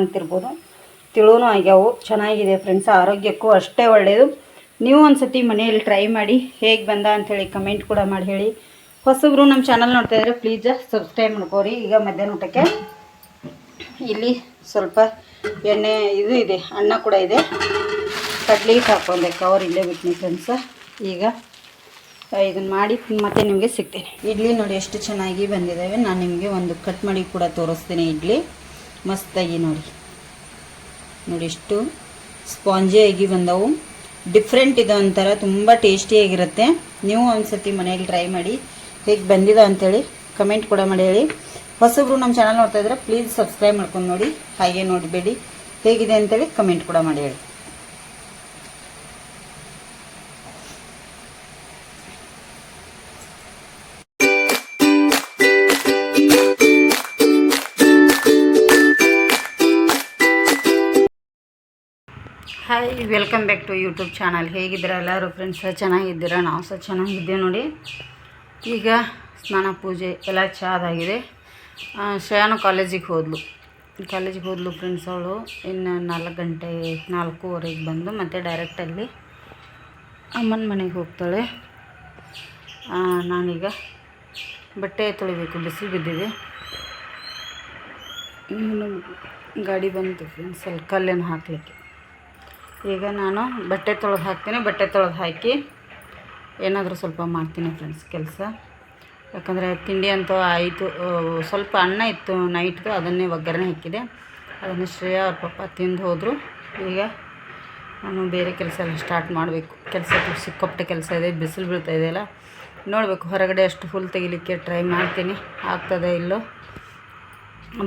ಅಂತಿರ್ಬೋದು. ತಿಳುವೂ ಆಗ್ಯಾವು, ಚೆನ್ನಾಗಿದೆ ಫ್ರೆಂಡ್ಸ್ ಆರೋಗ್ಯಕ್ಕೂ ಅಷ್ಟೇ ಒಳ್ಳೆಯದು ನೀವು ಒಂದ್ಸತಿ ಮನೆಯಲ್ಲಿ ಟ್ರೈ ಮಾಡಿ, ಹೇಗೆ ಬಂದ ಅಂಥೇಳಿ ಕಮೆಂಟ್ ಕೂಡ ಮಾಡಿ ಹೇಳಿ. ಹೊಸಬ್ರು ನಮ್ಮ ಚಾನಲ್ ನೋಡ್ತಾ ಇದ್ರೆ ಪ್ಲೀಸ್ ಸಬ್ಸ್ಕ್ರೈಬ್ ಮಾಡ್ಕೋರಿ. ಈಗ ಮಧ್ಯಾಹ್ನ ಊಟಕ್ಕೆ ಇಲ್ಲಿ ಸ್ವಲ್ಪ ಎಣ್ಣೆ ಇದು ಇದೆ, ಅನ್ನ ಕೂಡ ಇದೆ. ಕಡ್ಲಿ ಹಾಕೊಂಡೆ ಕವರ್ ಇಲ್ಲೇ ಬಿಟ್ಟಿನಿ ಫ್ರೆಂಡ್ಸ ಈಗ ಇದನ್ನು ಮಾಡಿ ಮತ್ತೆ ನಿಮಗೆ ಸಿಗ್ತೇನೆ. ಇಡ್ಲಿ ನೋಡಿ ಎಷ್ಟು ಚೆನ್ನಾಗಿ ಬಂದಿದ್ದಾವೆ ನಾನು ನಿಮಗೆ ಒಂದು ಕಟ್ ಮಾಡಿ ಕೂಡ ತೋರಿಸ್ತೀನಿ ಇಡ್ಲಿ. ಮಸ್ತಾಗಿ ನೋಡಿ. ನೋಡಿ ಇಷ್ಟು ಸ್ಪಾಂಜಿಯಾಗಿ ಬಂದವು. ಡಿಫ್ರೆಂಟ್ ಇದೆ ಒಂಥರ, ತುಂಬ ಟೇಸ್ಟಿಯಾಗಿರುತ್ತೆ ನೀವು ಒಂದ್ಸತಿ ಮನೆಯಲ್ಲಿ ಟ್ರೈ ಮಾಡಿ, ಹೇಗೆ ಬಂದಿದೆ ಅಂತೇಳಿ ಕಮೆಂಟ್ ಕೂಡ ಮಾಡಿ ಹೇಳಿ. ಹೊಸಬ್ರು ನಮ್ಮ ಚಾನಲ್ ನೋಡ್ತಾ ಇದ್ರೆ ಪ್ಲೀಸ್ ಸಬ್ಸ್ಕ್ರೈಬ್ ಮಾಡ್ಕೊಂಡು ನೋಡಿ. ಹಾಗೆ ನೋಡಬೇಡಿ. ಹೇಗಿದೆ ಅಂತೇಳಿ ಕಮೆಂಟ್ ಕೂಡ ಮಾಡಿ ಹೇಳಿ. Hi welcome back to YouTube channel ಹೇಗಿದ್ದೀರ ಎಲ್ಲರೂ? ಫ್ರೆಂಡ್ಸ್ ಚೆನ್ನಾಗಿದ್ದೀರಾ? ನಾವು ಸಹ ಚೆನ್ನಾಗಿದ್ದೀವಿ ನೋಡಿ. ಈಗ ಸ್ನಾನ ಪೂಜೆ ಎಲ್ಲ ಚಾದಾಗಿದೆ ಶ್ರೇಯಾನು ಕಾಲೇಜಿಗೆ ಹೋದ್ಲು. ಕಾಲೇಜಿಗೆ ಹೋದ್ಲು ಫ್ರೆಂಡ್ಸ್ ಅವಳು. ಇನ್ನು ನಾಲ್ಕು ಗಂಟೆ, ನಾಲ್ಕೂವರೆಗೆ ಬಂದು ಮತ್ತೆ ಡೈರೆಕ್ಟಲ್ಲಿ ಅಮ್ಮನ ಮನೆಗೆ ಹೋಗ್ತಾಳೆ. ನಾನೀಗ ಬಟ್ಟೆ ತೊಳಿಬೇಕು ಬಿಸಿ ಬಿದ್ದಿದೆ. ಗಾಡಿ ಬಂತು ಫ್ರೆಂಡ್ಸ್ ಅಲ್ಲಿ ಕಲ್ಲೇನು ಹಾಕಲಿಕ್ಕೆ. ಈಗ ನಾನು ಬಟ್ಟೆ ತೊಳೆದು ಹಾಕ್ತೀನಿ, ಬಟ್ಟೆ ತೊಳೆದು ಹಾಕಿ ಏನಾದರೂ ಸ್ವಲ್ಪ ಮಾಡ್ತೀನಿ ಫ್ರೆಂಡ್ಸ್ ಕೆಲಸ. ಯಾಕಂದರೆ ತಿಂಡಿ ಅಂತೂ ಆಯಿತು ಸ್ವಲ್ಪ ಅನ್ನ ಇತ್ತು ನೈಟ್ದು ಅದನ್ನೇ ಒಗ್ಗರಣೆ ಹಾಕಿದೆ. ಅದನ್ನು ಶ್ರೇಯಾ ಅವ್ರ ಪಾಪ ತಿಂದು ಹೋದರು. ಈಗ ನಾನು ಬೇರೆ ಕೆಲಸ ಎಲ್ಲ ಸ್ಟಾರ್ಟ್ ಮಾಡಬೇಕು. ಕೆಲಸ ಸಿಕ್ಕಾಪಟ್ಟೆ ಕೆಲಸ ಇದೆ, ಬಿಸಿಲು ಬೀಳ್ತಾ ಇದೆಯಲ್ಲ ನೋಡಬೇಕು, ಹೊರಗಡೆ ಅಷ್ಟು ಫುಲ್ ತೆಗಿಲಿಕ್ಕೆ ಟ್ರೈ ಮಾಡ್ತೀನಿ. ಆಗ್ತದೆ ಇಲ್ಲೋ?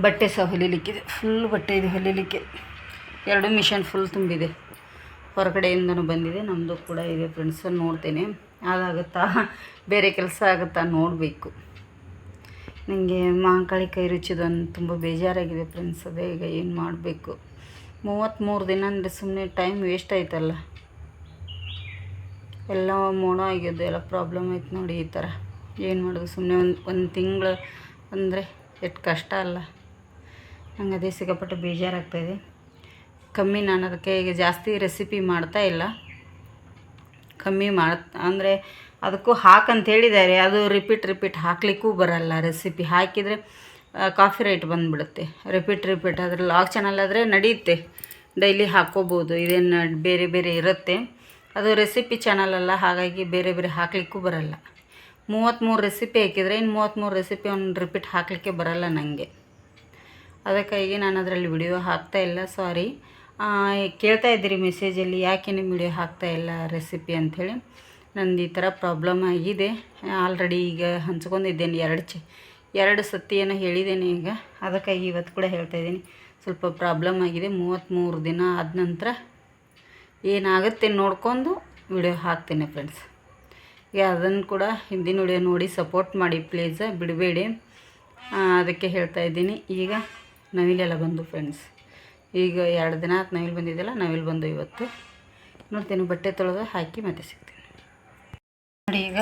ಬಟ್ಟೆ ಸಹ ಹೊಲಿಲಿಕ್ಕಿದೆ ಫುಲ್ ಬಟ್ಟೆ ಇದೆ ಹೊಲಿಲಿಕ್ಕೆ. ಎರಡು ಮಿಷನ್ ಫುಲ್ ತುಂಬಿದೆ. ಹೊರಗಡೆಯಿಂದನೂ ಬಂದಿದೆ ನಮ್ಮದು ಕೂಡ ಇದೆ ಫ್ರೆಂಡ್ಸ್ ನೋಡ್ತೇನೆ. ಅದಾಗುತ್ತಾ? ಬೇರೆ ಕೆಲಸ ಆಗುತ್ತಾ ನೋಡಬೇಕು. ನನಗೆ ಮಾಂಕಾಳಿ ಕೈ ರುಚಿದೊಂದು ತುಂಬ ಬೇಜಾರಾಗಿದೆ ಫ್ರೆಂಡ್ಸ್ ಅದೇ ಈಗ ಏನು ಮಾಡಬೇಕು? ಮೂವತ್ತ್ಮೂರು ದಿನ ಅಂದರೆ ಸುಮ್ಮನೆ ಟೈಮ್ ವೇಸ್ಟ್ ಆಯ್ತಲ್ಲ? ಎಲ್ಲ ಮೋಡ ಆಗ್ಯದ್ದು ಎಲ್ಲ ಪ್ರಾಬ್ಲಮ್ ಆಯ್ತು ನೋಡಿ ಈ ಥರ ಏನು ಮಾಡೋದು ಸುಮ್ಮನೆ ಒಂದು ಒಂದು ತಿಂಗಳು ಅಂದರೆ ಎಷ್ಟು ಕಷ್ಟ ಅಲ್ಲ? ನಂಗೆ ಅದೇ ಸಿಕ್ಕಾಪಟ್ಟೆ ಬೇಜಾರಾಗ್ತಾಯಿದೆ ಕಮ್ಮಿ ನಾನು ಅದಕ್ಕೆ ಈಗ ಜಾಸ್ತಿ ರೆಸಿಪಿ ಮಾಡ್ತಾ ಇಲ್ಲ. ಕಮ್ಮಿ ಮಾಡ್, ಅಂದರೆ ಅದಕ್ಕೂ ಹಾಕಂತ ಹೇಳಿದ್ದಾರೆ. ಅದು ರಿಪೀಟ್ ರಿಪೀಟ್ ಹಾಕಲಿಕ್ಕೂ ಬರಲ್ಲ ರೆಸಿಪಿ ಹಾಕಿದರೆ ಕಾಫಿ ರೇಟ್ ಬಂದುಬಿಡುತ್ತೆ. ರಿಪೀಟ್ ರಿಪೀಟ್ ಅದ್ರ ಲಾಗ್ ಚಾನಲ್ ಆದರೆ ನಡೆಯುತ್ತೆ ಡೈಲಿ ಹಾಕ್ಕೋಬೋದು ಇದೇನು ಬೇರೆ ಬೇರೆ ಇರುತ್ತೆ. ಅದು ರೆಸಿಪಿ ಚಾನಲ್ ಅಲ್ಲ, ಹಾಗಾಗಿ ಬೇರೆ ಬೇರೆ ಹಾಕಲಿಕ್ಕೂ ಬರಲ್ಲ. ಮೂವತ್ತ್ಮೂರು ರೆಸಿಪಿ ಹಾಕಿದರೆ ಇನ್ನು ಮೂವತ್ತ್ಮೂರು ರೆಸಿಪಿ ಒಂದು ರಿಪೀಟ್ ಹಾಕಲಿಕ್ಕೆ ಬರಲ್ಲ ನನಗೆ ಅದಕ್ಕಾಗಿ ನಾನು ಅದರಲ್ಲಿ ವಿಡಿಯೋ ಹಾಕ್ತಾ ಇಲ್ಲ ಸಾರಿ ಕೇಳ್ತಾ ಇದ್ದೀರಿ ಮೆಸೇಜಲ್ಲಿ ಯಾಕೆ ನಿಮ್ಮ ವಿಡಿಯೋ ಹಾಕ್ತಾ ಇಲ್ಲ ರೆಸಿಪಿ ಅಂಥೇಳಿ. ನಂದು ಈ ಥರ ಪ್ರಾಬ್ಲಮ್ ಆಗಿದೆ. ಆಲ್ರೆಡಿ ಈಗ ಹಂಚ್ಕೊಂಡಿದ್ದೇನೆ ಎರಡು ಚ, ಎರಡು ಸತಿ ಹೇಳಿದ್ದೇನೆ ಈಗ. ಅದಕ್ಕಾಗಿ ಇವತ್ತು ಕೂಡ ಹೇಳ್ತಾ ಇದ್ದೀನಿ. ಸ್ವಲ್ಪ ಪ್ರಾಬ್ಲಮ್ ಆಗಿದೆ. ಮೂವತ್ತ್ಮೂರು ದಿನ ಆದ ನಂತರ ಏನಾಗುತ್ತೆ ನೋಡ್ಕೊಂಡು ವಿಡಿಯೋ ಹಾಕ್ತೇನೆ ಫ್ರೆಂಡ್ಸ್ ಈಗ ಅದನ್ನು ಕೂಡ ಹಿಂದಿನ ವಿಡಿಯೋ ನೋಡಿ ಸಪೋರ್ಟ್ ಮಾಡಿ ಪ್ಲೀಸ್ ಬಿಡಬೇಡಿ. ಅದಕ್ಕೆ ಹೇಳ್ತಾ ಇದ್ದೀನಿ. ಈಗ ನವಿಲೆಲ್ಲ ಬಂದು ಫ್ರೆಂಡ್ಸ್ ಈಗ ಎರಡು ದಿನ ಆಯ್ತು ನವಿಲು ಬಂದಿದ್ದೆಲ್ಲ ನವಿಲು ಬಂದು ಇವತ್ತು ನೋಡ್ತೀನಿ ಬಟ್ಟೆ ತೊಳೆದು ಹಾಕಿ ಮತ್ತೆ ಸಿಗ್ತೀನಿ. ನೋಡಿ ಈಗ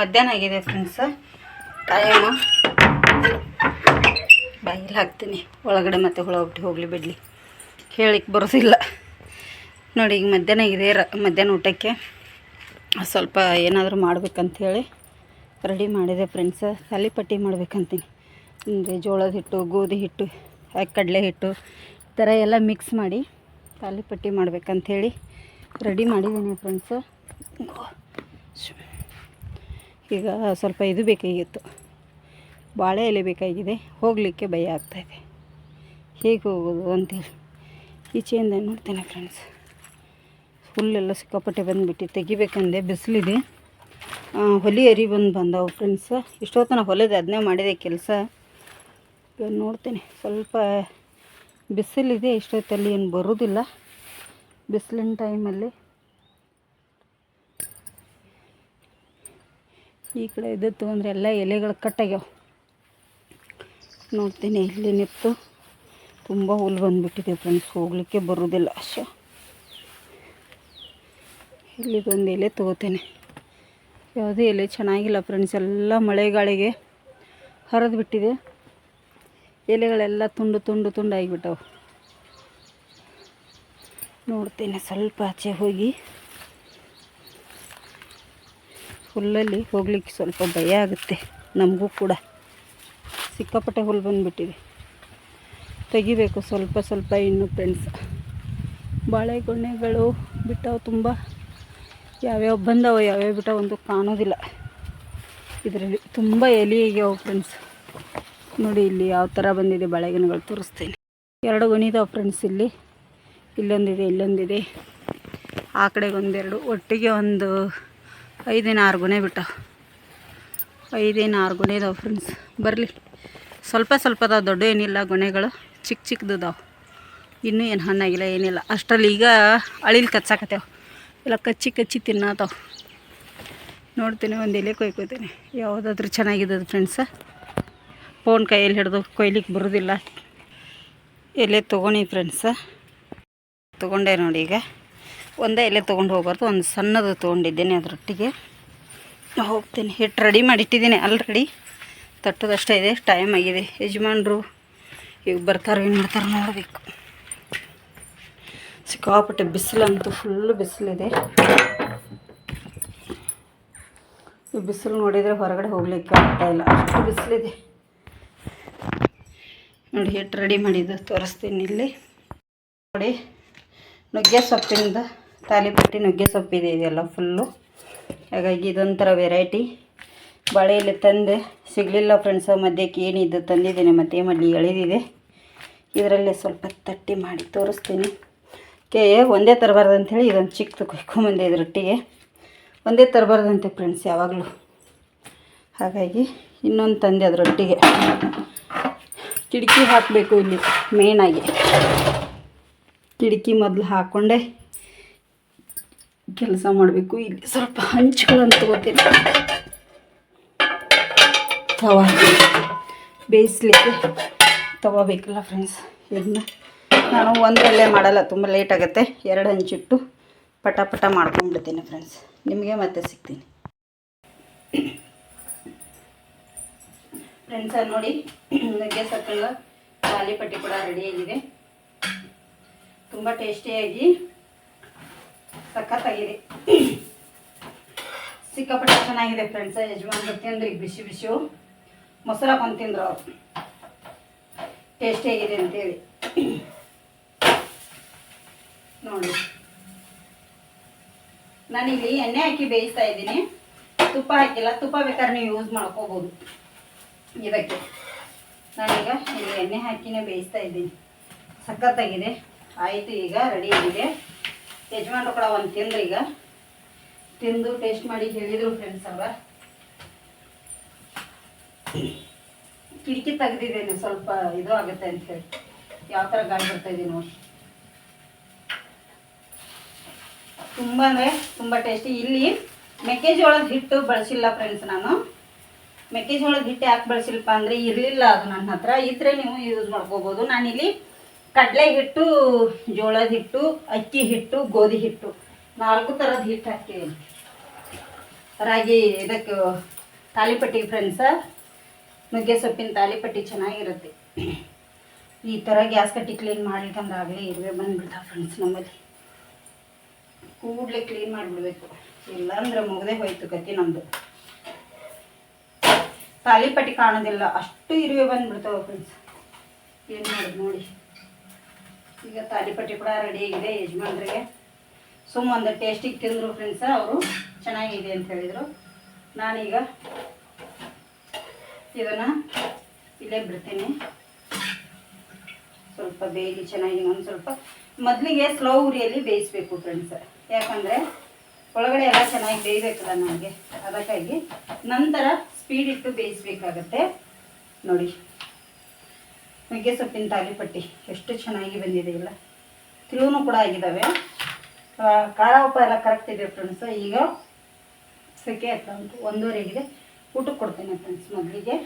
ಮಧ್ಯಾಹ್ನ ಆಗಿದೆ ಫ್ರೆಂಡ್ಸ ಟೈಮು ಬಾಯಿಲ್ ಹಾಕ್ತೀನಿ. ಒಳಗಡೆ ಮತ್ತೆ ಹುಳ ಹುಟ್ಟಿ ಹೋಗಲಿ ಬಿಡಲಿ. ಹೇಳಿಕ್ಕೆ ಬರೋದಿಲ್ಲ. ನೋಡಿ ಈಗ ಮಧ್ಯಾಹ್ನ ಆಗಿದೆ, ರ, ಮಧ್ಯಾಹ್ನ ಊಟಕ್ಕೆ. ಸ್ವಲ್ಪ ಏನಾದರೂ ಮಾಡ್ಬೇಕಂಥೇಳಿ ರೆಡಿ ಮಾಡಿದೆ ಫ್ರೆಂಡ್ಸ ಪಟ್ಟಿ ಮಾಡ್ಬೇಕಂತೀನಿ. ಅಂದರೆ ಜೋಳದ ಹಿಟ್ಟು, ಗೋಧಿ ಹಿಟ್ಟು ಕಡಲೆ ಹಿಟ್ಟು ಥರ ಎಲ್ಲ ಮಿಕ್ಸ್ ಮಾಡಿ ತಾಲಿಪಟ್ಟಿ ಮಾಡ್ಬೇಕಂಥೇಳಿ ರೆಡಿ ಮಾಡಿದ್ದೀನಿ ಫ್ರೆಂಡ್ಸು ಈಗ ಸ್ವಲ್ಪ ಇದು ಬೇಕಾಗಿತ್ತು. ಬಾಳೆ ಎಲೆ ಬೇಕಾಗಿದೆ. ಹೋಗಲಿಕ್ಕೆ ಭಯ ಆಗ್ತಾಯಿದೆ ಹೇಗೆ ಹೋಗೋದು ಅಂತೇಳಿ. ಈಚೆಯಿಂದ ನೋಡ್ತೇನೆ ಫ್ರೆಂಡ್ಸ್ ಹುಲ್ಲೆಲ್ಲ ಸಿಕ್ಕಾಪಟ್ಟೆ ಬಂದುಬಿಟ್ಟು ತೆಗಿಬೇಕಂದೆ ಬಿಸಿಲಿದೆ. ಹೊಲಿ ಅರಿ ಬಂದು ಬಂದವು ಫ್ರೆಂಡ್ಸ್ ಇಷ್ಟೊತ್ತನ ಹೊಲದ ಅದನ್ನೇ ಮಾಡಿದೆ ಕೆಲಸ. ನೋಡ್ತೇನೆ. ಸ್ವಲ್ಪ ಬಿಸಿಲಿದೆ, ಇಷ್ಟೊತ್ತಲ್ಲಿ ಏನು ಬರೋದಿಲ್ಲ. ಬಿಸಿಲಿನ ಟೈಮಲ್ಲಿ ಈ ಕಡೆ ಇದು ತೊಗೊಂಡ್ರೆ ಎಲ್ಲ ಎಲೆಗಳು ಕಟ್ಟಾಗ್ಯಾವ ನೋಡ್ತೀನಿ, ಇಲ್ಲಿ ನಿಂತು ತುಂಬ ಹುಲ್ಲು ಬಂದುಬಿಟ್ಟಿದೆ ಫ್ರೆಂಡ್ಸ್ ಹೋಗಲಿಕ್ಕೆ ಬರೋದಿಲ್ಲ ಇಲ್ಲಿ ಇಲ್ಲಿದೊಂದು ಎಲೆ ತೊಗೋತೇನೆ. ಯಾವುದೇ ಎಲೆ ಚೆನ್ನಾಗಿಲ್ಲ ಫ್ರೆಂಡ್ಸ್ ಎಲ್ಲ ಮಳೆಗಾಳಿಗೆ ಹರಿದು ಬಿಟ್ಟಿದೆ ಎಲೆಗಳೆಲ್ಲ ತುಂಡು ತುಂಡು ತುಂಡು ಆಗಿಬಿಟ್ಟವು ನೋಡ್ತೇನೆ, ಸ್ವಲ್ಪ ಆಚೆ ಹೋಗಿ. ಹುಲ್ಲಲ್ಲಿ ಹೋಗ್ಲಿಕ್ಕೆ ಸ್ವಲ್ಪ ಭಯ ಆಗುತ್ತೆ, ನಮಗೂ ಕೂಡ. ಸಿಕ್ಕಾಪಟ್ಟೆ ಹುಲ್ಲು ಬಂದುಬಿಟ್ಟಿದೆ. ತೆಗಿಬೇಕು ಸ್ವಲ್ಪ ಸ್ವಲ್ಪ ಇನ್ನು ಫ್ರೆಂಡ್ಸ್ ಬಾಳೆಗೊನೆಗಳು ಬಿಟ್ಟವು ತುಂಬ. ಯಾವ್ಯಾವ ಬಂದವ, ಯಾವ್ಯಾವ ಬಿಟ್ಟವು ಒಂದು ಕಾಣೋದಿಲ್ಲ. ಇದರಲ್ಲಿ ತುಂಬ ಎಲೆ ಆಗ್ಯಾವ ಫ್ರೆಂಡ್ಸ್ ನೋಡಿ ಇಲ್ಲಿ ಯಾವ ಥರ ಬಂದಿದೆ ಬಾಳೆಗಿನಗಳು ತೋರಿಸ್ತೀನಿ. ಎರಡು ಗೊನಿದಾವೆ ಫ್ರೆಂಡ್ಸ್ ಇಲ್ಲಿ. ಇಲ್ಲೊಂದಿದೆ ಇಲ್ಲೊಂದಿದೆ. ಆ ಕಡೆಗೆ ಒಂದೆರಡು, ಒಟ್ಟಿಗೆ ಒಂದು ಐದೇನು ಆರು ಗುಣೆ ಬಿಟ್ಟಾವೆ. ಐದೇನು ಆರು ಗೊನೆ ಇದಾವೆ ಫ್ರೆಂಡ್ಸ್ ಬರಲಿ. ಸ್ವಲ್ಪ ಸ್ವಲ್ಪ ಅದಾವೆ ದೊಡ್ಡ ಏನಿಲ್ಲ ಗೊನೆಗಳು ಚಿಕ್ಕ ಚಿಕ್ಕದಿದಾವೆ ಇನ್ನೂ ಏನು ಹಣ್ಣಾಗಿಲ್ಲ ಏನಿಲ್ಲ. ಅಷ್ಟರಲ್ಲಿ ಈಗ ಅಳಿಲಿ ಕಚ್ಚಾಕತ್ತೇವೆ ಇಲ್ಲ ಕಚ್ಚಿ ಕಚ್ಚಿ ತಿನ್ನತಾವೆ. ನೋಡ್ತೀನಿ, ಒಂದು ಎಲೆ ಕೊಯ್ಕೋತೀನಿ. ಯಾವುದಾದ್ರೂ ಚೆನ್ನಾಗಿದೆ ಫ್ರೆಂಡ್ಸ ಫೋನ್ ಕೈಯಲ್ಲಿ ಹಿಡಿದು ಕೊಯ್ಲಿಕ್ಕೆ ಬರೋದಿಲ್ಲ. ಎಲೆ ತೊಗೊಂಡು ಫ್ರೆಂಡ್ಸ ತೊಗೊಂಡೆ ನೋಡಿ ಈಗ. ಒಂದೇ ಎಲೆ ತೊಗೊಂಡು ಹೋಗ್ಬಾರ್ದು, ಒಂದು ಸಣ್ಣದು ತೊಗೊಂಡಿದ್ದೇನೆ ಅದರೊಟ್ಟಿಗೆ. ಹೋಗ್ತೀನಿ. ಹಿಟ್ಟು ರೆಡಿ ಮಾಡಿಟ್ಟಿದ್ದೀನಿ ಆಲ್ರೆಡಿ ತಟ್ಟದಷ್ಟೇ ಇದೆ ಟೈಮ್ ಆಗಿದೆ. ಯಜಮಾನ್ರು ಈಗ ಬರ್ತಾರೆ ಏನು ಮಾಡ್ತಾರೆ ನೋಡಬೇಕು. ಸಿಕ್ಕಾಪಟ್ಟೆ ಬಿಸಿಲಂತೂ ಫುಲ್ಲು ಬಿಸಿಲಿದೆ. ಈ ಬಿಸಿಲು ನೋಡಿದರೆ ಹೊರಗಡೆ ಹೋಗ್ಲಿಕ್ಕೆ ಆಗ್ತಾಯಿಲ್ಲ ಅಷ್ಟು ಬಿಸಿಲಿದೆ. ನೋಡಿ ಹಿಟ್ಟು ರೆಡಿ ಮಾಡಿದ್ದು, ತೋರಿಸ್ತೀನಿ ಇಲ್ಲಿ. ನೋಡಿ, ನುಗ್ಗೆ ಸೊಪ್ಪಿಂದ ತಾಲಿಪಟ್ಟಿ ನುಗ್ಗೆ ಸೊಪ್ಪಿದೆ ಇದೆಲ್ಲ ಫುಲ್ಲು ಹಾಗಾಗಿ ಇದೊಂಥರ ವೆರೈಟಿ ಬಾಳೆಯಲ್ಲಿ ತಂದೆ ಸಿಗಲಿಲ್ಲ ಫ್ರೆಂಡ್ಸ್ ಮಧ್ಯಕ್ಕೆ ಏನಿದ್ದು ತಂದಿದ್ದೇನೆ, ಮತ್ತೆ ಮಲ್ಲಿ ಎಳೆದಿದೆ. ಇದರಲ್ಲೇ ಸ್ವಲ್ಪ ತಟ್ಟಿ ಮಾಡಿ ತೋರಿಸ್ತೀನಿ. ಕೆ, ಒಂದೇ ತರಬಾರ್ದು ಅಂಥೇಳಿ ಇದೊಂದು ಚಿಕ್ಕದು ಕೊಯ್ಕೊಂಬಂದೆ ಇದರೊಟ್ಟಿಗೆ ಒಂದೇ ತರಬಾರ್ದಂತೆ ಫ್ರೆಂಡ್ಸ್ ಯಾವಾಗಲೂ. ಹಾಗಾಗಿ ಇನ್ನೊಂದು ತಂದೆ ಅದರೊಟ್ಟಿಗೆ. ಕಿಟಕಿ ಹಾಕಬೇಕು ಇಲ್ಲಿ ಮೇನಾಗಿ ಕಿಟಕಿ ಮೊದಲು ಹಾಕ್ಕೊಂಡೆ ಕೆಲಸ ಮಾಡಬೇಕು. ಇಲ್ಲಿ ಸ್ವಲ್ಪ ಹಂಚುಗಳನ್ನು ತಗೋತೀನಿ. ತವ. ಬೇಯಿಸ್ಲಿಕ್ಕೆ ತಗೋಬೇಕಲ್ಲ ಬೇಕಲ್ಲ ಫ್ರೆಂಡ್ಸ್ ಇದನ್ನ. ನಾನು ಒಂದರಲ್ಲೇ ಮಾಡಲ್ಲ, ತುಂಬ ಲೇಟ್ ಆಗುತ್ತೆ. ಎರಡು ಹಂಚಿಟ್ಟು ಪಟ ಪಟ ಮಾಡ್ಕೊಂಡ್ಬಿಡ್ತೀನಿ ಫ್ರೆಂಡ್ಸ್ ನಿಮಗೆ ಮತ್ತೆ ಸಿಗ್ತೀನಿ. ಫ್ರೆಂಡ್ಸ ನೋಡಿ, ನುಗ್ಗೆ ಸೊಪ್ಪಿನ ತಾಲಿಪಟ್ಟಿ ಕೂಡ ರೆಡಿಯಾಗಿದೆ ತುಂಬ ಟೇಸ್ಟಿಯಾಗಿ ಸಖತ್ತಾಗಿದೆ. ಸಿಕ್ಕಾಪಟ್ಟೆ ಚೆನ್ನಾಗಿದೆ ಫ್ರೆಂಡ್ಸ ಯಜಮಾನ್ರು ತಿಂದ್ರಿ ಬಿಸಿ ಬಿಸಿ. ಮೊಸರ ಹಾಕೊಂಡು ತಿಂದ್ರು ಅವ್ರು. ಟೇಸ್ಟಿಯಾಗಿದೆ ಅಂತೇಳಿ. ನೋಡಿ. ನಾನಿಲ್ಲಿ ಎಣ್ಣೆ ಹಾಕಿ ಬೇಯಿಸ್ತಾ ಇದ್ದೀನಿ. ತುಪ್ಪ ಹಾಕಿಲ್ಲ, ತುಪ್ಪ ಬೇಕಾದ್ರೆ ನೀವು ಯೂಸ್ ಮಾಡ್ಕೋಬೋದು. ಇದಕ್ಕೆ. ನಾನೀಗ ಇಲ್ಲಿ ಎಣ್ಣೆ ಹಾಕಿನೇ ಬೇಯಿಸ್ತಾ ಇದ್ದೀನಿ. ಸಖತ್ತಾಗಿದೆ. ಆಯಿತು ಈಗ ರೆಡಿ ಆಗಿದೆ. ಯಜಮಾನ್ರು ಕೂಡ ಒಂದು ತಿಂದ್ರು ಈಗ. ತಿಂದು ಟೇಸ್ಟ್ ಮಾಡಿ ಹೇಳಿದರು ಫ್ರೆಂಡ್ಸ್ ಅವರ. ಕಿಟಕಿ ತೆಗೆದಿದ್ದೇನೆ, ಸ್ವಲ್ಪ ಇದು ಆಗುತ್ತೆ ಅಂತ ಹೇಳಿ. ಯಾವ ಥರ ಗಾಳಿ ಬರ್ತಾ ಇದೆ ನೋಡಿ. ತುಂಬ ಅಂದರೆ ತುಂಬ ಟೇಸ್ಟಿ ಇಲ್ಲಿ ಮೆಕ್ಕೆಜೋಳದ ಹಿಟ್ಟು ಬಳಸಿಲ್ಲ ಫ್ರೆಂಡ್ಸ್ ನಾನು. ಮೆಕ್ಕೆಜೋಳದ ಹಿಟ್ಟು ಯಾಕೆ ಬಳಸಿಲ್ಲಪ್ಪ ಅಂದರೆ ಇರಲಿಲ್ಲ ಅದು ನನ್ನ ಹತ್ರ. ಇದ್ರೆ ನೀವು ಯೂಸ್ ಮಾಡ್ಕೋಬೋದು. ನಾನಿಲ್ಲಿ ಕಡಲೆ ಹಿಟ್ಟು, ಜೋಳದ ಹಿಟ್ಟು, ಅಕ್ಕಿ ಹಿಟ್ಟು, ಗೋಧಿ ಹಿಟ್ಟು ನಾಲ್ಕು ಥರದ ಹಿಟ್ಟು ಹಾಕ್ತೀವಿ. ರಾಗಿ ಇದಕ್ಕೆ ತಾಲಿಪಟ್ಟಿ ಫ್ರೆಂಡ್ಸ ನುಗ್ಗೆ ಸೊಪ್ಪಿನ ತಾಲಿಪಟ್ಟಿ ಚೆನ್ನಾಗಿರುತ್ತೆ. ಈ ಥರ ಗ್ಯಾಸ್ ಕಟ್ಟಿ ಕ್ಲೀನ್ ಆಗಲೇ ಇರುವೆ ಬಂದ್ಬಿಡ್ತಾವೆ ಫ್ರೆಂಡ್ಸ್ ನಮ್ಮಲ್ಲಿ. ಕೂಡಲೇ ಕ್ಲೀನ್ ಮಾಡಿಬಿಡ್ಬೇಕು. ಇಲ್ಲಾಂದ್ರೆ ಮುಗದೆ ಹೋಯ್ತು ಗತಿ ನಮ್ಮದು ತಾಲಿಪಟ್ಟಿ ಕಾಣೋದಿಲ್ಲ, ಅಷ್ಟು ಇರುವೆ ಬಂದ್ಬಿಡ್ತಾವೆ ಫ್ರೆಂಡ್ಸ್ ಏನು ಮಾಡೋದು ನೋಡಿ. ಈಗ ತಾಲಿಪಟ್ಟಿ ಕೂಡ ರೆಡಿ ಆಗಿದೆ ಯಜಮಾನ್ರಿಗೆ. ಸುಮ್ಮ ಒಂದು ಟೇಸ್ಟಿಗೆ ತಿಂದರು ಫ್ರೆಂಡ್ಸ ಅವರು ಚೆನ್ನಾಗಿದೆ ಅಂತ ಹೇಳಿದರು. ನಾನೀಗ ಇದನ್ನು ಇಲ್ಲೇ ಬಿಡ್ತೀನಿ. ಸ್ವಲ್ಪ ಬೇಯಲಿ ಚೆನ್ನಾಗಿ ಒಂದು ಸ್ವಲ್ಪ. ಮೊದಲಿಗೆ ಸ್ಲೋ ಉರಿಯಲ್ಲಿ ಬೇಯಿಸ್ಬೇಕು ಫ್ರೆಂಡ್ಸ್ ಯಾಕಂದರೆ ಒಳಗಡೆ ಎಲ್ಲ ಚೆನ್ನಾಗಿ ಬೇಯಬೇಕಲ್ಲ ನನಗೆ ಅದಕ್ಕಾಗಿ ನಂತರ ಸ್ಪೀಡ್ ಇಟ್ಟು ಬೇಯಿಸ್ಬೇಕಾಗತ್ತೆ. ನೋಡಿ. ನುಗ್ಗೆ ಸೊಪ್ಪಿನ ತಾಲಿಪಟ್ಟಿ ಎಷ್ಟು ಚೆನ್ನಾಗಿ ಬಂದಿದೆ ಇಲ್ಲ ತಿಳುವೂ ಕೂಡ ಆಗಿದ್ದಾವೆ. ಖಾರ ಉಪ್ಪ ಎಲ್ಲ ಕರೆಕ್ಟ್ ಇದೆ ಫ್ರೆಂಡ್ಸ್ ಈಗ ಸೆಕೆ ಅಂತ ಉಂಟು ಒಂದೂವರೆಗಿದೆ ಊಟಕ್ಕೆ ಕೊಡ್ತೇನೆ ಫ್ರೆಂಡ್ಸ್ ಮೊದಲಿಗೆ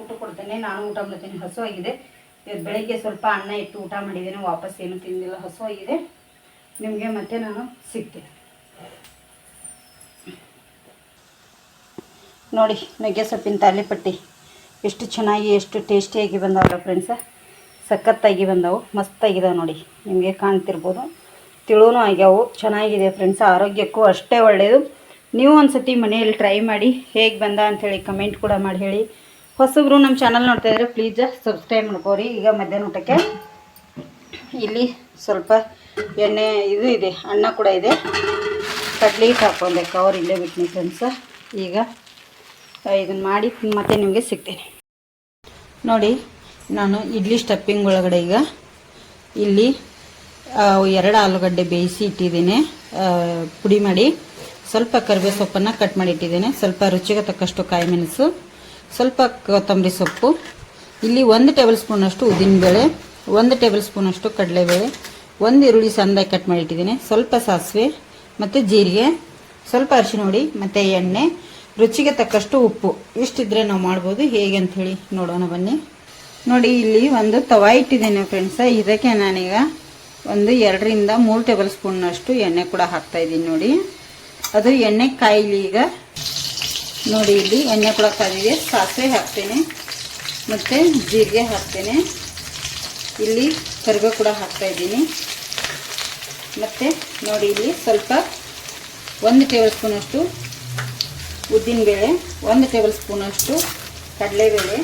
ಊಟ ಕೊಡ್ತೇನೆ. ನಾನು ಊಟ ಮಾಡ್ತೇನೆ. ಆಗಿದೆ ಇವತ್ತು ಬೆಳಗ್ಗೆ ಸ್ವಲ್ಪ ಅನ್ನ ಇಟ್ಟು ಊಟ ಮಾಡಿದ್ದೇನೆ. ವಾಪಸ್ ಏನು ತಿಂದಿಲ್ಲ. ಹಸುವಾಗಿದೆ. ನಿಮಗೆ ಮತ್ತೆ ನಾನು ಸಿಗ್ತೇನೆ. ನೋಡಿ ನುಗ್ಗೆ ಸೊಪ್ಪಿನ ತಾಲಿಪಟ್ಟಿ. ಎಷ್ಟು ಚೆನ್ನಾಗಿ, ಎಷ್ಟು ಟೇಸ್ಟಿಯಾಗಿ ಬಂದವಲ್ಲ ಫ್ರೆಂಡ್ಸ ಸಖತ್ತಾಗಿ ಬಂದವು, ಮಸ್ತಾಗಿದಾವೆ ನೋಡಿ. ನಿಮಗೆ ಕಾಣ್ತಿರ್ಬೋದು. ತಿಳುನೂ ಆಗ್ಯಾವು, ಚೆನ್ನಾಗಿದೆ ಫ್ರೆಂಡ್ಸ್ ಆರೋಗ್ಯಕ್ಕೂ ಅಷ್ಟೇ ಒಳ್ಳೆಯದು ನೀವು ಒಂದು ಸತಿ ಮನೆಯಲ್ಲಿ ಟ್ರೈ ಮಾಡಿ, ಹೇಗೆ ಬಂದ ಅಂಥೇಳಿ ಕಮೆಂಟ್ ಕೂಡ ಮಾಡಿ ಹೇಳಿ. ಹೊಸಬ್ರು ನಮ್ಮ ಚಾನಲ್ ನೋಡ್ತಾ ಇದ್ರೆ ಪ್ಲೀಸ್ ಸಬ್ಸ್ಕ್ರೈಬ್ ಮಾಡ್ಕೋರಿ. ಈಗ ಮಧ್ಯಾಹ್ನ ಊಟಕ್ಕೆ ಇಲ್ಲಿ ಸ್ವಲ್ಪ ಎಣ್ಣೆ ಇದು ಇದೆ, ಅನ್ನ ಕೂಡ ಇದೆ. ಕಡ್ಲಿ ಹಾಕ್ಕೊಬೇಕು ಕವರ್ ಇಲ್ಲೇ ಬಿಟ್ಟಿನಿ ಫ್ರೆಂಡ್ಸ ಈಗ ಇದನ್ನು ಮಾಡಿ ಮತ್ತೆ ನಿಮಗೆ ಸಿಗ್ತೇನೆ. ನೋಡಿ, ನಾನು ಇಡ್ಲಿ ಸ್ಟಪ್ಪಿಂಗ್ ಒಳಗಡೆ ಈಗ ಇಲ್ಲಿ ಎರಡು ಆಲೂಗಡ್ಡೆ ಬೇಯಿಸಿ ಇಟ್ಟಿದ್ದೀನಿ. ಪುಡಿ ಮಾಡಿ, ಸ್ವಲ್ಪ ಕರಿಬೇವು ಸೊಪ್ಪನ್ನು ಕಟ್ ಮಾಡಿ ಇಟ್ಟಿದ್ದೇನೆ. ಸ್ವಲ್ಪ ರುಚಿಗೆ ತಕ್ಕಷ್ಟು ಕಾಯಿ ಮೆಣಸು, ಸ್ವಲ್ಪ ಕೊತ್ತಂಬರಿ ಸೊಪ್ಪು, ಇಲ್ಲಿ ಒಂದು ಟೇಬಲ್ ಸ್ಪೂನಷ್ಟು ಉದ್ದಿನಬೇಳೆ ಒಂದು ಟೇಬಲ್ ಸ್ಪೂನಷ್ಟು ಕಡಲೆಬೇಳೆ, ಒಂದು ಈರುಳ್ಳಿ ಸಣ್ಣದಾಗಿ ಕಟ್ ಮಾಡಿ ಇಟ್ಟಿದ್ದೀನಿ. ಸ್ವಲ್ಪ ಸಾಸಿವೆ, ಮತ್ತು ಜೀರಿಗೆ, ಸ್ವಲ್ಪ ಅರಿಶಿನ ಹುಡಿ, ಮತ್ತು ಎಣ್ಣೆ ರುಚಿಗೆ ತಕ್ಕಷ್ಟು ಉಪ್ಪು. ಇಷ್ಟಿದ್ರೆ ನಾವು ಮಾಡ್ಬೋದು. ಹೇಗೆ ಅಂಥೇಳಿ ನೋಡೋಣ ಬನ್ನಿ. ನೋಡಿ, ಇಲ್ಲಿ ಒಂದು ತವ ಇಟ್ಟಿದ್ದೇನೆ ಫ್ರೆಂಡ್ಸ ಇದಕ್ಕೆ ನಾನೀಗ ಒಂದು ಎರಡರಿಂದ ಮೂರು ಟೇಬಲ್ ಸ್ಪೂನ್ನಷ್ಟು ಎಣ್ಣೆ ಕೂಡ ಹಾಕ್ತಾ ಇದ್ದೀನಿ ನೋಡಿ. ಅದು ಎಣ್ಣೆ ಕಾಯಿಲಿ ಈಗ. ನೋಡಿ, ಇಲ್ಲಿ ಎಣ್ಣೆ ಕೂಡ ಕಾದಿದೆ ಸಾಸಿವೆ ಹಾಕ್ತೇನೆ. ಮತ್ತು ಜೀರಿಗೆ ಹಾಕ್ತೇನೆ. ಇಲ್ಲಿ ಕರಿಬೇವು ಕೂಡ ಹಾಕ್ತಾ ಇದ್ದೀನಿ. ಮತ್ತು ನೋಡಿ, ಇಲ್ಲಿ ಸ್ವಲ್ಪ ಒಂದು ಟೇಬಲ್ ಸ್ಪೂನಷ್ಟು ಉದ್ದಿನಬೇಳೆ ಒಂದು ಟೇಬಲ್ ಸ್ಪೂನಷ್ಟು ಕಡಲೆಬೇಳೆ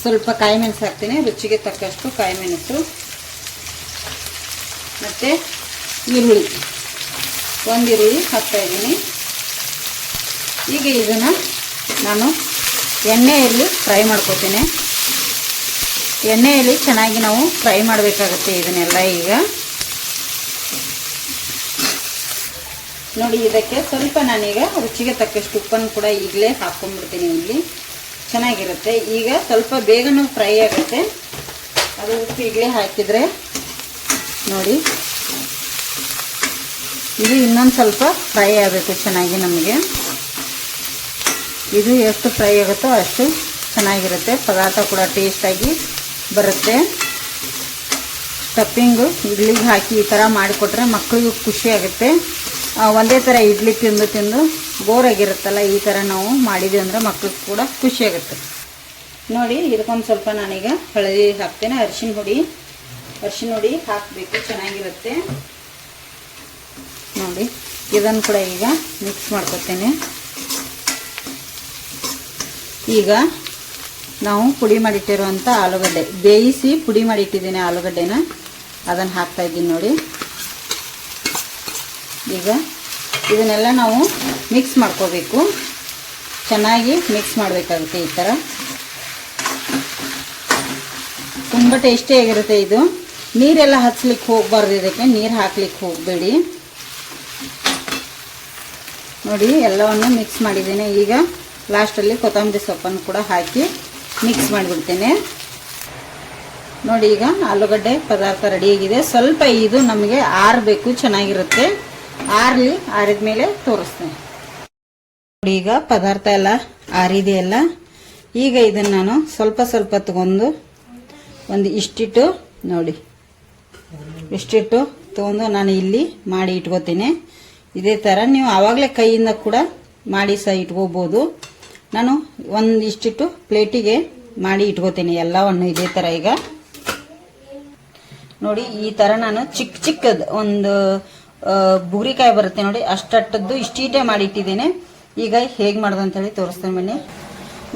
ಸ್ವಲ್ಪ ಕಾಯಿ ಮೆಣಸು ಹಾಕ್ತೀನಿ, ರುಚಿಗೆ ತಕ್ಕಷ್ಟು ಕಾಯಿ ಮೆಣಸು ಮತ್ತು ಈರುಳ್ಳಿ. ಒಂದು ಈರುಳ್ಳಿ ಹಾಕ್ತಾಯಿದ್ದೀನಿ ಈಗ ಇದನ್ನು ನಾನು ಎಣ್ಣೆಯಲ್ಲಿ ಫ್ರೈ ಮಾಡ್ಕೋತೀನಿ. ಎಣ್ಣೆಯಲ್ಲಿ ಚೆನ್ನಾಗಿ ನಾವು ಫ್ರೈ ಮಾಡಬೇಕಾಗುತ್ತೆ ಇದನ್ನೆಲ್ಲ ಈಗ. ನೋಡಿ ಇದಕ್ಕೆ ಸ್ವಲ್ಪ ನಾನೀಗ ರುಚಿಗೆ ತಕ್ಕಷ್ಟು ಉಪ್ಪನ್ನು ಕೂಡ ಈಗಲೇ ಹಾಕ್ಕೊಂಡ್ಬಿಡ್ತೀನಿ ಇಲ್ಲಿ. ಚೆನ್ನಾಗಿರುತ್ತೆ. ಈಗ ಸ್ವಲ್ಪ ಬೇಗನೂ ಫ್ರೈ ಆಗುತ್ತೆ. ಅದು ಉಪ್ಪು ಈಗಲೇ ಹಾಕಿದರೆ ನೋಡಿ. ಇದು ಇನ್ನೊಂದು ಸ್ವಲ್ಪ ಫ್ರೈ ಆಗಬೇಕು ಚೆನ್ನಾಗಿ ನಮಗೆ. ಇದು ಎಷ್ಟು ಫ್ರೈ ಆಗುತ್ತೋ ಅಷ್ಟು ಚೆನ್ನಾಗಿರುತ್ತೆ. ಪದಾರ್ಥ ಕೂಡ ಟೇಸ್ಟಾಗಿ ಬರುತ್ತೆ. ಸ್ಟಫಿಂಗು ಇಡ್ಲಿಗೆ ಹಾಕಿ ಈ ಥರ ಮಾಡಿಕೊಟ್ರೆ ಮಕ್ಕಳಿಗೂ ಖುಷಿ ಆಗುತ್ತೆ. ಆ, ಒಂದೇ ಥರ ಇಡ್ಲಿ ತಿಂದು ತಿಂದು ಬೋರಾಗಿರುತ್ತಲ್ಲ, ಈ ಥರ ನಾವು ಮಾಡಿದ್ವಿ ಅಂದರೆ ಮಕ್ಳಿಗೆ ಕೂಡ ಖುಷಿಯಾಗುತ್ತೆ ನೋಡಿ, ಇದಕ್ಕೊಂದು ಸ್ವಲ್ಪ ನಾನೀಗ ಹಳದಿ ಹಾಕ್ತೇನೆ, ಅರಿಶಿನ ಹುಡಿ. ಅರಿಶಿನ ಹುಡಿ ಹಾಕಬೇಕು, ಚೆನ್ನಾಗಿರುತ್ತೆ. ನೋಡಿ, ಇದನ್ನು ಕೂಡ ಈಗ ಮಿಕ್ಸ್ ಮಾಡ್ಕೊತೇನೆ. ಈಗ ನಾವು ಪುಡಿ ಮಾಡಿಟ್ಟಿರುವಂಥ ಆಲೂಗಡ್ಡೆ, ಬೇಯಿಸಿ ಪುಡಿ ಮಾಡಿಟ್ಟಿದ್ದೀನಿ ಆಲೂಗಡ್ಡೆನ. ಅದನ್ನು ಹಾಕ್ತಾ ಇದ್ದೀನಿ ನೋಡಿ. ಈಗ ಇದನ್ನೆಲ್ಲ ನಾವು ಮಿಕ್ಸ್ ಮಾಡ್ಕೋಬೇಕು. ಚೆನ್ನಾಗಿ ಮಿಕ್ಸ್ ಮಾಡಬೇಕಾಗುತ್ತೆ ಈ ಥರ. ತುಂಬ ಟೇಸ್ಟಿಯಾಗಿರುತ್ತೆ ಇದು. ನೀರೆಲ್ಲ ಹಚ್ಲಿಕ್ಕೆ ಹೋಗಬಾರ್ದು ಇದಕ್ಕೆ. ನೀರು ಹಾಕ್ಲಿಕ್ಕೆ ಹೋಗಬೇಡಿ. ನೋಡಿ, ಎಲ್ಲವನ್ನು ಮಿಕ್ಸ್ ಮಾಡಿದ್ದೇನೆ. ಈಗ ಲಾಸ್ಟಲ್ಲಿ ಕೊತ್ತಂಬರಿ ಸೊಪ್ಪನ್ನು ಕೂಡ ಹಾಕಿ ಮಿಕ್ಸ್ ಮಾಡಿಬಿಡ್ತೇನೆ. ನೋಡಿ, ಈಗ ಆಲೂಗಡ್ಡೆ ಪದಾರ್ಥ ರೆಡಿಯಾಗಿದೆ ಸ್ವಲ್ಪ ಇದು ನಮಗೆ ಆರಬೇಕು, ಚೆನ್ನಾಗಿರುತ್ತೆ. ಆರಲಿ ಆರಿದ ಮೇಲೆ ತೋರಿಸ್ತೇನೆ. ನೋಡಿ ಈಗ ಪದಾರ್ಥ ಎಲ್ಲ ಆರಿದೆಯಲ್ಲ ಈಗ ಇದನ್ನು ನಾನು ಸ್ವಲ್ಪ ಸ್ವಲ್ಪ ತಗೊಂಡು ಒಂದು ಇಷ್ಟಿಟ್ಟು ನೋಡಿ. ಇಷ್ಟಿಟ್ಟು ತಗೊಂಡು ನಾನು ಇಲ್ಲಿ ಮಾಡಿ ಇಟ್ಕೋತೀನಿ. ಇದೇ ಥರ ನೀವು ಆವಾಗಲೇ ಕೈಯಿಂದ ಕೂಡ ಮಾಡಿ ಸಹ ಇಟ್ಕೋಬೋದು. ನಾನು ಒಂದು ಇಷ್ಟಿಟ್ಟು ಪ್ಲೇಟಿಗೆ ಮಾಡಿ ಇಟ್ಕೋತೀನಿ ಎಲ್ಲವನ್ನು ಇದೇ ಥರ ಈಗ. ನೋಡಿ ಈ ಥರ ನಾನು ಚಿಕ್ಕ ಚಿಕ್ಕದು ಒಂದು ಬುಗುರಿಕಾಯಿ ಬರುತ್ತೆ ನೋಡಿ, ಅಷ್ಟಟ್ಟದ್ದು ಇಷ್ಟೀಟೆ ಮಾಡಿಟ್ಟಿದ್ದೇನೆ. ಈಗ ಹೇಗೆ ಮಾಡೋದು ಅಂತೇಳಿ ತೋರಿಸ್ತೇನೆ ಬನ್ನಿ.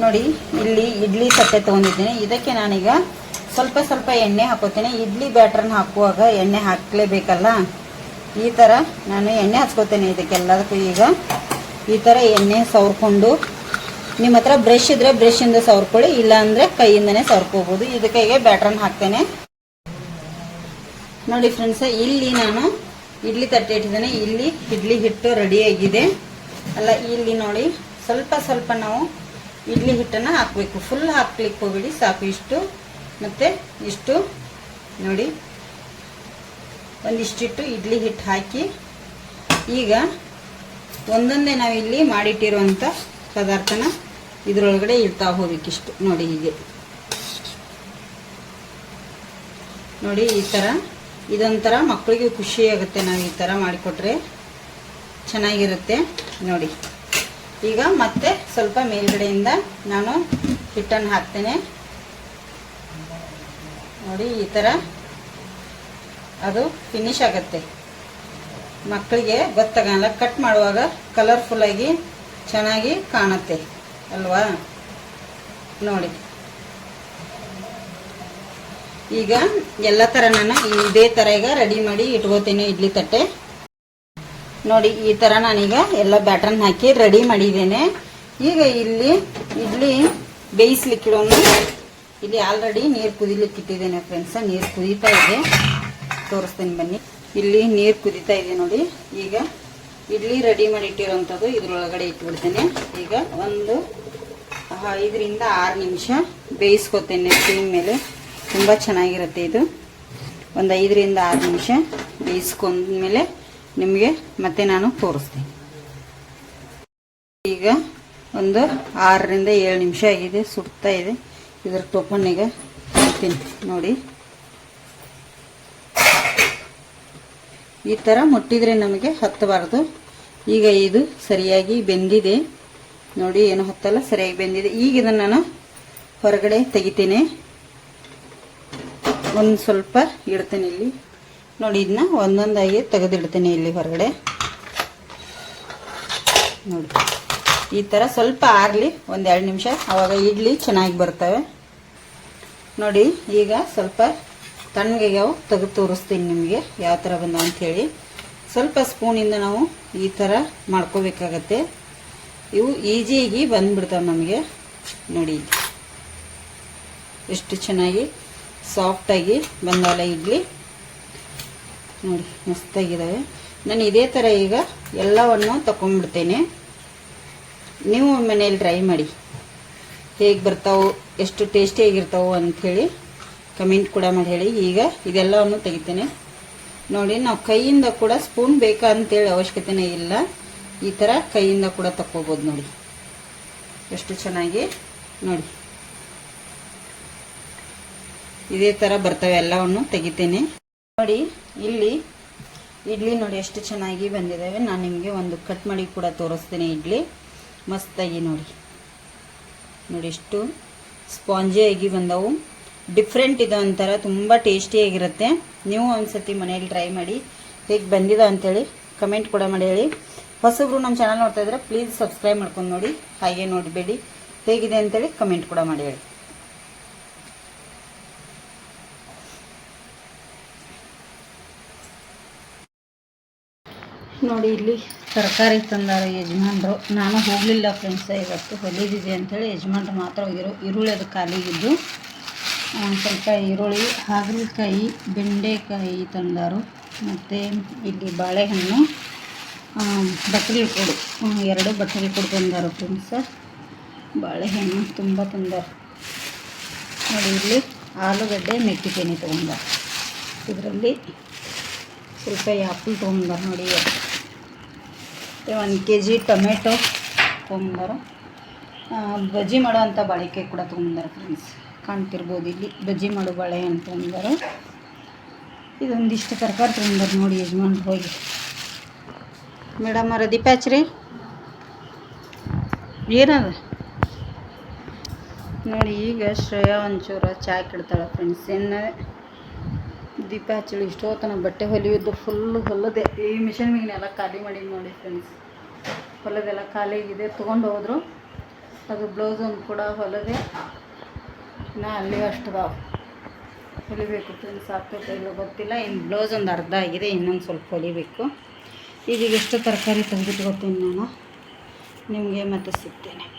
ನೋಡಿ, ಇಲ್ಲಿ ಇಡ್ಲಿ ಸಟ್ಟೆ ತೊಗೊಂಡಿದ್ದೇನೆ. ಇದಕ್ಕೆ ನಾನೀಗ ಸ್ವಲ್ಪ ಸ್ವಲ್ಪ ಎಣ್ಣೆ ಹಾಕೋತೇನೆ. ಇಡ್ಲಿ ಬ್ಯಾಟ್ರನ್ನ ಹಾಕುವಾಗ ಎಣ್ಣೆ ಹಾಕಲೇಬೇಕಲ್ಲ? ಈ ಥರ ನಾನು ಎಣ್ಣೆ ಹಚ್ಕೋತೇನೆ ಇದಕ್ಕೆಲ್ಲದಕ್ಕೂ ಈಗ. ಈ ಥರ ಎಣ್ಣೆ ಸವರ್ಕೊಂಡು, ನಿಮ್ಮ ಹತ್ರ ಬ್ರಷ್ ಇದ್ರೆ ಬ್ರಷಿಂದ ಸವರ್ಕೊಳ್ಳಿ ಇಲ್ಲ ಅಂದ್ರೆ ಕೈಯಿಂದನೇ ಸವರ್ಕೋಬೋದು. ಇದಕ್ಕೆ ಬ್ಯಾಟ್ರನ್ನ ಹಾಕ್ತೇನೆ. ನೋಡಿ ಫ್ರೆಂಡ್ಸ್, ಇಲ್ಲಿ ನಾನು ಇಡ್ಲಿ ತಟ್ಟೆ ಇಟ್ಟಿದ್ದೇನೆ. ಇಲ್ಲಿ ಇಡ್ಲಿ ಹಿಟ್ಟು ರೆಡಿಯಾಗಿದೆ ಅಲ್ಲ, ಇಲ್ಲಿ ನೋಡಿ, ಸ್ವಲ್ಪ ಸ್ವಲ್ಪ ನಾವು ಇಡ್ಲಿ ಹಿಟ್ಟನ್ನು ಹಾಕಬೇಕು. ಫುಲ್ ಹಾಕ್ಲಿಕ್ಕೆ ಹೋಗ್ಬಿಡಿ, ಸಾಕು. ಇಷ್ಟು ಮತ್ತು ಇಷ್ಟು ನೋಡಿ. ಒಂದಿಷ್ಟಿಟ್ಟು ಇಡ್ಲಿ ಹಿಟ್ಟು ಹಾಕಿ, ಈಗ ಒಂದೊಂದೇ ನಾವು ಇಲ್ಲಿ ಮಾಡಿಟ್ಟಿರುವಂಥ ಪದಾರ್ಥನ ಇದರೊಳಗಡೆ ಇಡ್ತಾ ಹೋಗ್ಬೇಕಿಷ್ಟು. ನೋಡಿ ಹೀಗೆ. ನೋಡಿ, ಈ ಥರ ಇದೊಂಥರ ಮಕ್ಕಳಿಗೆ ಖುಷಿ ಆಗುತ್ತೆ ನಾವು ಈ ಥರ ಮಾಡಿಕೊಟ್ರೆ. ಚೆನ್ನಾಗಿರುತ್ತೆ. ನೋಡಿ. ಈಗ ಮತ್ತೆ ಸ್ವಲ್ಪ ಮೇಲ್ಗಡೆಯಿಂದ ನಾನು ಹಿಟ್ಟನ್ನು ಹಾಕ್ತೇನೆ. ನೋಡಿ, ಈ ಥರ ಅದು ಫಿನಿಶ್ ಆಗುತ್ತೆ. ಮಕ್ಕಳಿಗೆ ಗೊತ್ತಾಗಲ್ಲ ಕಟ್ ಮಾಡುವಾಗ ಕಲರ್ಫುಲ್ಲಾಗಿ ಚೆನ್ನಾಗಿ ಕಾಣುತ್ತೆ. ಅಲ್ವಾ? ನೋಡಿ. ಈಗ ಎಲ್ಲ ಥರ ನಾನು ಇದೇ ಥರ ಈಗ ರೆಡಿ ಮಾಡಿ ಇಟ್ಕೋತೀನಿ ಇಡ್ಲಿ ತಟ್ಟೆ. ನೋಡಿ, ಈ ಥರ ನಾನೀಗ ಎಲ್ಲ ಬ್ಯಾಟರ್ನ್ ಹಾಕಿ ರೆಡಿ ಮಾಡಿದ್ದೇನೆ. ಈಗ ಇಲ್ಲಿ ಇಡ್ಲಿ ಬೇಯಿಸ್ಲಿಕ್ಕಿಡೋನು ಇಲ್ಲಿ ಆಲ್ರೆಡಿ ನೀರು ಕುದಿಲಿಕ್ಕೆ ಇಟ್ಟಿದ್ದೇನೆ ಫ್ರೆಂಡ್ಸ ನೀರು ಕುದೀತಾ ಇದೆ. ತೋರಿಸ್ತೀನಿ ಬನ್ನಿ. ಇಲ್ಲಿ ನೀರು ಕುದೀತಾ ಇದೆ ನೋಡಿ. ಈಗ ಇಡ್ಲಿ ರೆಡಿ ಮಾಡಿ ಇಟ್ಟಿರೋಂಥದ್ದು ಇದ್ರೊಳಗಡೆ ಇಟ್ಬಿಡ್ತೇನೆ. ಈಗ ಒಂದು ಐದರಿಂದ ಆರು ನಿಮಿಷ ಬೇಯಿಸ್ಕೊತೇನೆ ಸ್ಟೀಮ್ ಮೇಲೆ. ತುಂಬ ಚೆನ್ನಾಗಿರುತ್ತೆ ಇದು. ಒಂದು ಐದರಿಂದ ಆರು ನಿಮಿಷ ಬೇಯಿಸ್ಕೊಂಡ್ಮೇಲೆ ನಿಮಗೆ ಮತ್ತೆ ನಾನು ತೋರಿಸ್ತೀನಿ. ಈಗ ಒಂದು ಆರರಿಂದ ಏಳು ನಿಮಿಷ ಆಗಿದೆ, ಸುಡ್ತಾ ಇದೆ. ಇದರ ಟೋಪನ್ನಿಗೆ ಹಾಕ್ತೀನಿ ನೋಡಿ. ಈ ಥರ ಮುಟ್ಟಿದರೆ ನಮಗೆ ಹತ್ತಬಾರ್ದು. ಈಗ ಇದು ಸರಿಯಾಗಿ ಬೆಂದಿದೆ. ನೋಡಿ, ಏನು ಹತ್ತಲ್ಲ, ಸರಿಯಾಗಿ ಬೆಂದಿದೆ. ಈಗ ಇದನ್ನು ನಾನು ಹೊರಗಡೆ ತೆಗಿತೇನೆ. ಒಂದು ಸ್ವಲ್ಪ ಇಡ್ತೇನೆ ಇಲ್ಲಿ. ನೋಡಿ ಇದನ್ನ ಒಂದೊಂದಾಗಿ ತೆಗೆದಿಡ್ತೇನೆ ಇಲ್ಲಿ ಹೊರಗಡೆ. ನೋಡಿ. ಈ ಥರ ಸ್ವಲ್ಪ ಆರಲಿ ಒಂದು ಎರಡು ನಿಮಿಷ. ಆವಾಗ ಇಡ್ಲಿ ಚೆನ್ನಾಗಿ ಬರ್ತವೆ. ನೋಡಿ, ಈಗ ಸ್ವಲ್ಪ ತಣ್ಣಗೆವು ತೆಗೆದು ತೋರಿಸ್ತೀನಿ ನಿಮಗೆ ಯಾವ ಥರ ಬಂದ ಅಂಥೇಳಿ ಸ್ವಲ್ಪ ಸ್ಪೂನಿಂದ ನಾವು ಈ ಥರ ಮಾಡ್ಕೋಬೇಕಾಗತ್ತೆ. ಇವು ಈಜಿಯಾಗಿ ಬಂದ್ಬಿಡ್ತಾವೆ ನಮಗೆ. ನೋಡಿ. ಎಷ್ಟು ಚೆನ್ನಾಗಿ ಸಾಫ್ಟಾಗಿ ಬಂದವಲ್ಲ ಇಡ್ಲಿ. ನೋಡಿ ಮಸ್ತಾಗಿದ್ದಾವೆ ನಾನು ಇದೇ ಥರ ಈಗ ಎಲ್ಲವನ್ನು ತಗೊಂಡ್ಬಿಡ್ತೇನೆ ನೀವು ಮನೇಲಿ ಟ್ರೈ ಮಾಡಿ. ಹೇಗೆ ಬರ್ತಾವೆ, ಎಷ್ಟು ಟೇಸ್ಟಿಯಾಗಿರ್ತಾವೆ ಅಂಥೇಳಿ ಕಮೆಂಟ್ ಕೂಡ ಮಾಡಿ ಹೇಳಿ. ಈಗ ಇದೆಲ್ಲವನ್ನು ತೆಗಿತೇನೆ. ನೋಡಿ, ನಾವು ಕೈಯಿಂದ ಕೂಡ ಸ್ಪೂನ್ ಬೇಕಾ ಅಂತೇಳಿ ಅವಶ್ಯಕತೆನೇ ಇಲ್ಲ. ಈ ಥರ ಕೈಯಿಂದ ಕೂಡ ತಕ್ಕೋಬೋದು ನೋಡಿ. ಎಷ್ಟು ಚೆನ್ನಾಗಿ, ನೋಡಿ. ಇದೇ ಥರ ಬರ್ತವೆ ಎಲ್ಲವನ್ನು ತೆಗಿತೇನೆ. ನೋಡಿ, ಇಲ್ಲಿ ಇಡ್ಲಿ ನೋಡಿ ಎಷ್ಟು ಚೆನ್ನಾಗಿ ಬಂದಿದ್ದಾವೆ ನಾನು ನಿಮಗೆ ಒಂದು ಕಟ್ ಮಾಡಿ ಕೂಡ ತೋರಿಸ್ತೇನೆ ಇಡ್ಲಿ. ಮಸ್ತಾಗಿ ನೋಡಿ. ನೋಡಿ ಎಷ್ಟು ಸ್ಪಾಂಜಿಯಾಗಿ ಬಂದವು. ಡಿಫ್ರೆಂಟ್ ಇದೆ ಒಂಥರ, ತುಂಬ ಟೇಸ್ಟಿಯಾಗಿರುತ್ತೆ ನೀವು ಒಂದ್ಸತಿ ಮನೆಯಲ್ಲಿ ಟ್ರೈ ಮಾಡಿ ಹೇಗೆ ಬಂದಿದೆ ಅಂತೇಳಿ ಕಮೆಂಟ್ ಕೂಡ ಮಾಡಿ ಹೇಳಿ. ಹೊಸಬ್ರು ನಮ್ಮ ಚಾನಲ್ ನೋಡ್ತಾ ಇದ್ರೆ ಪ್ಲೀಸ್ ಸಬ್ಸ್ಕ್ರೈಬ್ ಮಾಡ್ಕೊಂಡು ನೋಡಿ. ಹಾಗೆ ನೋಡಬೇಡಿ. ಹೇಗಿದೆ ಅಂತೇಳಿ ಕಮೆಂಟ್ ಕೂಡ ಮಾಡಿ ಹೇಳಿ. ನೋಡಿ ಇಲ್ಲಿ ತರಕಾರಿ ತಂದಾರ ಯಜಮಾನ್ರು. ನಾನು ಹೋಗಲಿಲ್ಲ ಫ್ರೆಂಡ್ಸ ಇವತ್ತು ಹೊಲಿದಿದೆ ಅಂಥೇಳಿ ಯಜಮಾನ್ರು ಮಾತ್ರ ಹೋಗಿರೋ. ಈರುಳ್ಳಿ ಅದು ಖಾಲಿಗಿದ್ದು ಸ್ವಲ್ಪ ಈರುಳ್ಳಿ, ಹಾಗಲಕಾಯಿ, ಬೆಂಡೆಕಾಯಿ ತಂದಾರು. ಮತ್ತು ಇಲ್ಲಿ ಬಾಳೆಹಣ್ಣು ಕೊಡು ಎರಡು ಕೊಡು ತಂದಾರು ಫ್ರೆಂಡ್ಸ ಬಾಳೆಹಣ್ಣು ತುಂಬ ತಂದರು. ನೋಡಿ ಇಲ್ಲಿ ಆಲೂಗಡ್ಡೆ ಮೆಕ್ಕಿತೇನೆ ತೊಗೊಂಡಾರ. ಇದರಲ್ಲಿ ಸ್ವಲ್ಪ ಆ್ಯಪಲ್ ತೊಗೊಂಬಾರ ನೋಡಿ ಮತ್ತು ಒಂದು ಕೆ ಜಿ ಟೊಮೆಟೊ ತೊಗೊಂಡಾರ ಬಜ್ಜಿ ಮಾಡೋ ಅಂಥ ಬಾಳೆಕಾಯಿ ಕೂಡ ತೊಗೊಂಡಾರ ಫ್ರೆಂಡ್ಸ್ ಕಾಣ್ತಿರ್ಬೋದು ಇಲ್ಲಿ. ಬಜ್ಜಿ ಮಾಡೋ ಅಂತ ತೊಗೊಂಡಾರ ಇದೊಂದಿಷ್ಟು ತರಕಾರಿ ತೊಗೊಂಬಾರ ನೋಡಿ ಯಜಮಾನ್ರು ಹೋಗಿ. ಮೇಡಮ್ ದೀಪ ಹಚ್ಚ್ರಿ ಏನದ? ನೋಡಿ, ಈಗ ಶ್ರೇಯಾ ಒಂಚೂರು ಚಾಯ್ ಕಿಡ್ತಾಳೆ ಫ್ರೆಂಡ್ಸ್ ಏನು ದೀಪ ಹಚ್ಚಳಿ ಇಷ್ಟೋತನ ಬಟ್ಟೆ ಹೊಲಿಯೋದು ಫುಲ್ಲು ಹೊಲದೆ. ಈ ಮಿಷನ್ ಮೀನೆಲ್ಲ ಖಾಲಿ ಮಾಡಿ ನೋಡಿ ಫ್ರೆಂಡ್ಸ್ ಹೊಲದೆಲ್ಲ ಖಾಲಿಯಾಗಿದೆ ತೊಗೊಂಡು ಹೋದರು. ಅದು ಬ್ಲೌಸ್ ಒಂದು ಕೂಡ ಹೊಲದೆ. ನಾ ಅಲ್ಲಿ ಅಷ್ಟದಾವ ಹೊಲಿಬೇಕು ಫ್ರೆಂಡ್ಸ್ ಆಗ್ತೈತೆ ಗೊತ್ತಿಲ್ಲ. ಇನ್ನು ಬ್ಲೌಸ್ ಒಂದು ಅರ್ಧ ಆಗಿದೆ, ಇನ್ನೊಂದು ಸ್ವಲ್ಪ ಹೊಲಿಬೇಕು. ಈಗ ಎಷ್ಟು ತರಕಾರಿ ತಂದಿಟ್ಕೊತೀನಿ ನಾನು. ನಿಮಗೆ ಮತ್ತೆ ಸಿಗ್ತೇನೆ.